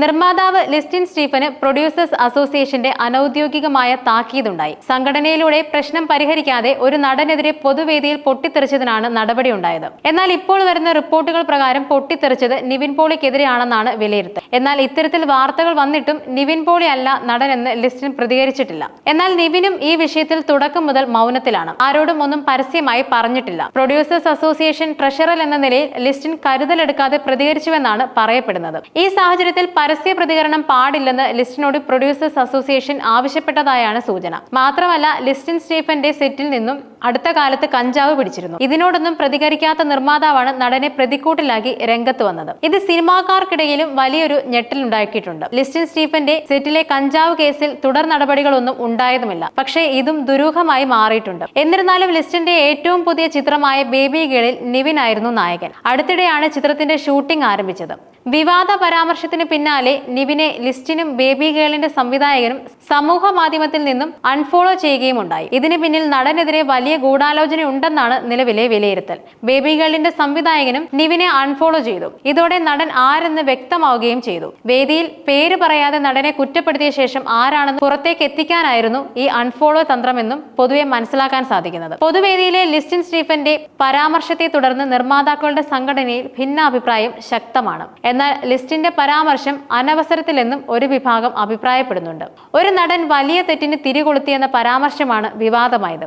നിർമ്മാതാവ് Listin Stephen producers അസോസിയേഷന്റെ അനൌദ്യോഗികമായ താക്കീതുണ്ടായി. സംഘടനയിലൂടെ പ്രശ്നം പരിഹരിക്കാതെ ഒരു നടനെതിരെ പൊതുവേദിയിൽ പൊട്ടിത്തെറിച്ചതിനാണ് നടപടിയുണ്ടായത്. എന്നാൽ ഇപ്പോൾ വരുന്ന റിപ്പോർട്ടുകൾ പ്രകാരം പൊട്ടിത്തെറിച്ചത് നിവിൻ പോളിക്കെതിരെയാണെന്നാണ് വിലയിരുത്തൽ. എന്നാൽ ഇത്തരത്തിൽ വാർത്തകൾ വന്നിട്ടും നിവിൻ പോളി അല്ല നടനെന്ന് ലിസ്റ്റിൻ പ്രതികരിച്ചിട്ടില്ല. എന്നാൽ നിവിനും ഈ വിഷയത്തിൽ തുടക്കം മുതൽ മൗനത്തിലാണ്. ആരോടും ഒന്നും പരസ്യമായി പറഞ്ഞിട്ടില്ല. പ്രൊഡ്യൂസേഴ്സ് അസോസിയേഷൻ ട്രഷറൽ എന്ന നിലയിൽ ലിസ്റ്റിൻ കരുതലെടുക്കാതെ പ്രതികരിച്ചുവെന്നാണ് പറയപ്പെടുന്നത്. ഈ സാഹചര്യത്തിൽ പരസ്യ പ്രതികരണം പാടില്ലെന്ന് ലിസ്റ്റിനോട് പ്രൊഡ്യൂസേഴ്സ് അസോസിയേഷൻ ആവശ്യപ്പെട്ടതായാണ് സൂചന. മാത്രമല്ല ലിസ്റ്റിൻ സ്റ്റീഫന്റെ സെറ്റിൽ നിന്നും അടുത്ത കാലത്ത് കഞ്ചാവ് പിടിച്ചിരുന്നു. ഇതിനോടൊന്നും പ്രതികരിക്കാത്ത നിർമ്മാതാവാണ് നടനെ പ്രതിക്കൂട്ടിലാക്കി രംഗത്ത് വന്നത്. ഇത് സിനിമാക്കാർക്കിടയിലും വലിയൊരു ഞെട്ടലുണ്ടാക്കിയിട്ടുണ്ട് ലിസ്റ്റിൻ സ്റ്റീഫന്റെ സെറ്റിലെ കഞ്ചാവ് കേസിൽ തുടർ നടപടികളൊന്നും ഉണ്ടായതുമില്ല. പക്ഷേ ഇതും ദുരൂഹമായി മാറിയിട്ടുണ്ട്. എന്നിരുന്നാലും ലിസ്റ്റിന്റെ ഏറ്റവും പുതിയ ചിത്രമായ ബേബി ഗേളിൽ നിവിൻ ആയിരുന്നു നായകൻ. അടുത്തിടെയാണ് ചിത്രത്തിന്റെ ഷൂട്ടിംഗ് ആരംഭിച്ചത്. വിവാദ പരാമർശത്തിന് പിന്നാലെ നിവിനെ ലിസ്റ്റിനും ബേബി ഗേളിന്റെ സംവിധായകനും സമൂഹ മാധ്യമത്തിൽ നിന്നും അൺഫോളോ ചെയ്യുകയും ഉണ്ടായി. ഇതിന് പിന്നിൽ നടനെതിരെ വലിയ ഗൂഢാലോചന ഉണ്ടെന്നാണ് നിലവിലെ വിലയിരുത്തൽ. ബേബി ഗേളിന്റെ സംവിധായകനും നിവിനെ അൺഫോളോ ചെയ്തു. ഇതോടെ നടൻ ആരെന്ന് വ്യക്തമാവുകയും ചെയ്തു. വേദിയിൽ പേര് പറയാതെ നടനെ കുറ്റപ്പെടുത്തിയ ശേഷം ആരാണെന്ന് പുറത്തേക്ക് എത്തിക്കാനായിരുന്നു ഈ അൺഫോളോ തന്ത്രമെന്നും പൊതുവെ മനസ്സിലാക്കാൻ സാധിക്കുന്നത്. പൊതുവേദിയിലെ ലിസ്റ്റിൻ സ്റ്റീഫന്റെ പരാമർശത്തെ തുടർന്ന് നിർമ്മാതാക്കളുടെ സംഘടനയിൽ ഭിന്നാഭിപ്രായം ശക്തമാണ്. എന്നാൽ ലിസ്റ്റിന്റെ പരാമർശം അനവസരത്തിലെന്നും ഒരു വിഭാഗം അഭിപ്രായപ്പെടുന്നുണ്ട്. ഒരു നടൻ വലിയ തെറ്റിന് തിരികൊളുത്തിയെന്ന പരാമർശമാണ് വിവാദമായത്.